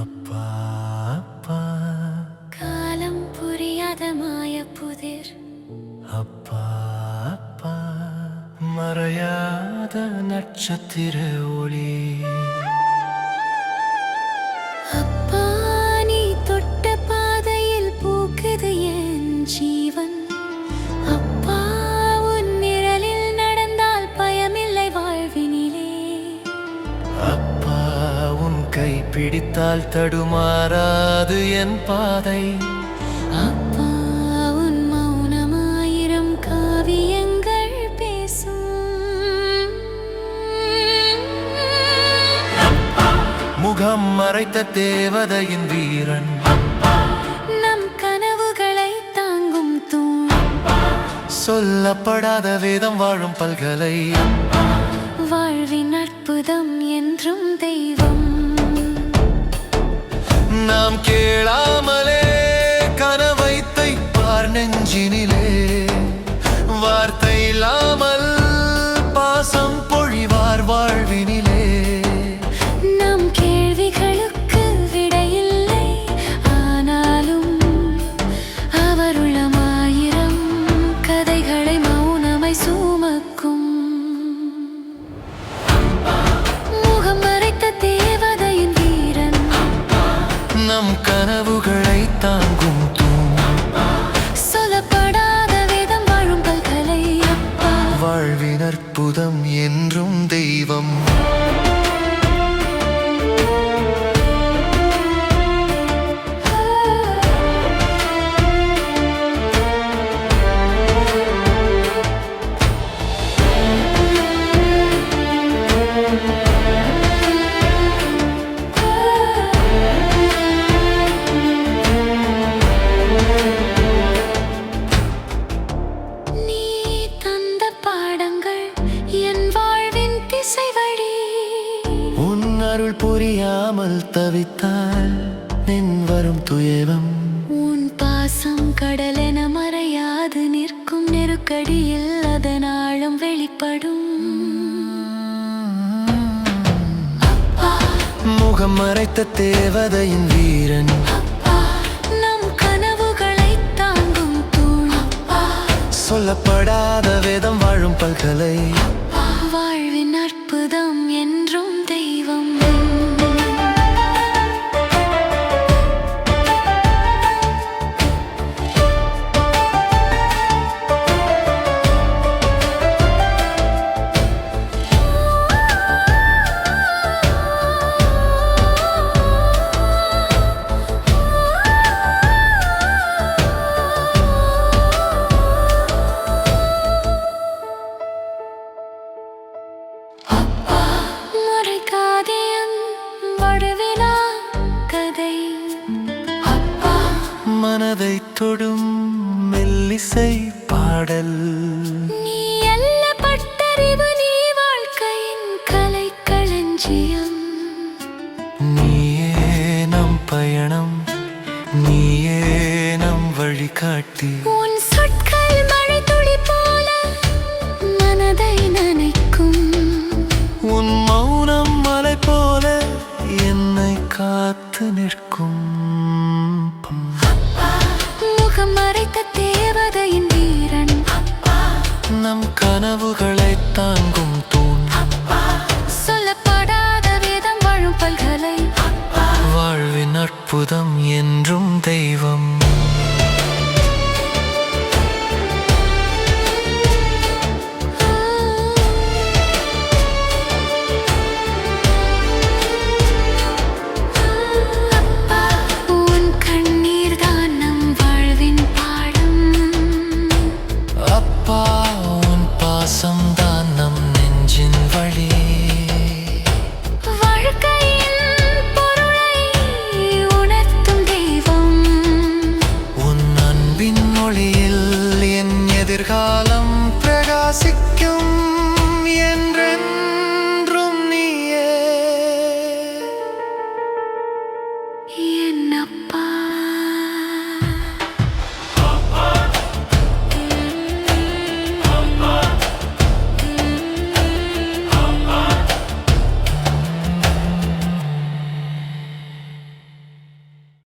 அப்பா அப்பா. காலம் புரியாத மாய புதிர். அப்பா அப்பா. மறையாத நட்சத்திர ஒளி. கை பிடித்தால் தடுமாறாது என் பாதை. அப்பா உன் மௌனமாயிரம் காவியங்கள் பேசும். முகம் மறைத்த தேவதையின் வீரன். நம் கனவுகளை தாங்கும் தூண். சொல்லப்படாத வேதம் வாழும் பல்கலை. வாழ்வின் அற்புதம் என்றும் தெய்வம். நாம் கேளாமலே கனவைத்தை பார் நெஞ்சினிலே. வார்த்தை நம் கனவுகளை தாங்கும் சொல்லப்படாத வேதம் வாழும் பல்கலை அப்பா. வாழ்வின் அற்புதம் அருள் புரியாமல் தவித்தால் நின் வரும் துயரம். உன் பாசம் கடலென மறையாது நிற்கும் நெருக்கடியில் அதனாலும் வெளிப்படும். முகம் மறைத்த தேவதையின் வீரன். சொல்லப்படாத வேதம் வாழும் பல்கலை. வாழ்வின் அற்புதம் என்றும் தெய்வம். மனதை தொடும் மெல்லிசை பாடல். நீ அல்ல பட்டறிவு நீ வாழ்க்கையின் கலை களஞ்சியம். நீயே நம் பயணம் நீயே நம் வழிகாட்டி. உன் சொற்கள் மழை துளி போல மனதை நனைக்கும். உன் மௌனம் மலை போல என்னை காத்து நிற்கும். கனவுகளை தாங்கும் தூண். சொல்லப்படாத வேதம் வாழும் பல்கலை வாழ்வின் அற்புதம் என்றும் தெய்வம் காலம் பிரகாசிக்கும்